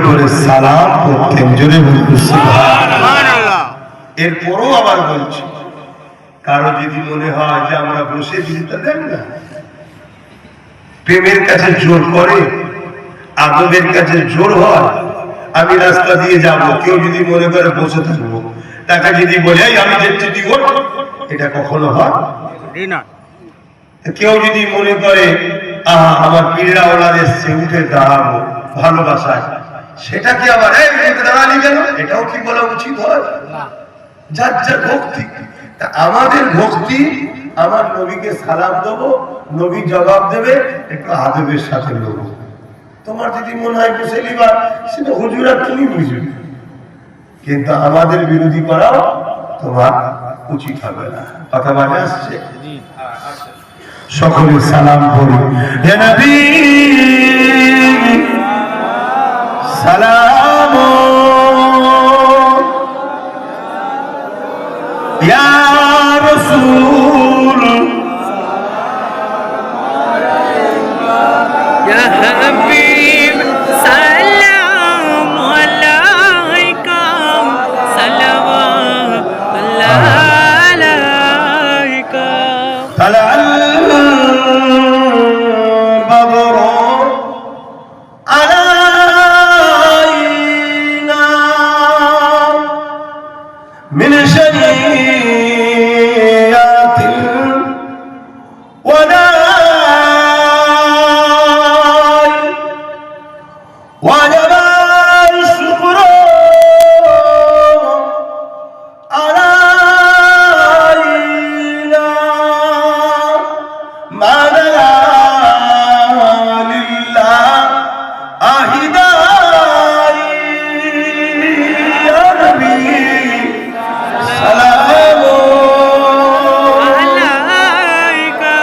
করে সালাম করতেন জোরে এরপরও আবার বলছি কারও যদি মনে হয় যে আমরা বসে দিনটা দেন না প্রেমের কাছে জোর করে আদবের কাছে জোর হয় আমি রাস্তা দিয়ে যাব কেউ যদি মনে করে বসে থাকব তাকে যদি বলে আমি যেতে দিব এটা কখনো হয়? কেউ যদি মনে করে আহা আমার পীড়া ওলার এসছে উঠে দাঁড়াবো ভালোবাসায়। সেটা কি আবার এই দাঁড়ালি কেন? এটাও কি বলা উচিত হয়? যার যার ভক্তি। তা আমাদের ভক্তি আমার নবীকে সালাম দেবো নবী জবাব দেবে একটু আদবের সাথে নেব। তোমার যদি মনে হয় বসে নিবার সেটা হুজুরা তুমি বুঝবে। কিন্তু আমাদের বিরোধী করাও তোমার উচিত হবে না। কথা মানে আসছে? সকলে সালাম করি হে নবী! সালাম من شنيات الوداع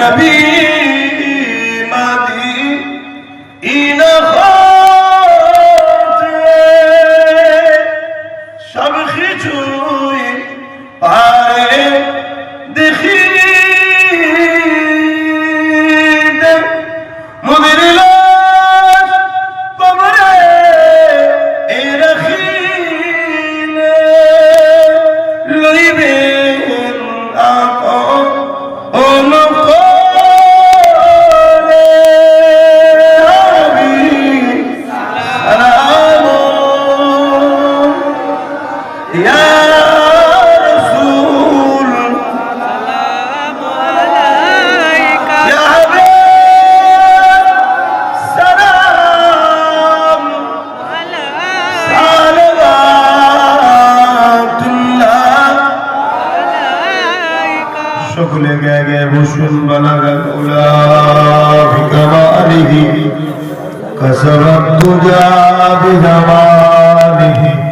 নবী। সকলে গায়ে গায়ে বসুন বিকামালিহি কসরত তুজা বিজামালিহি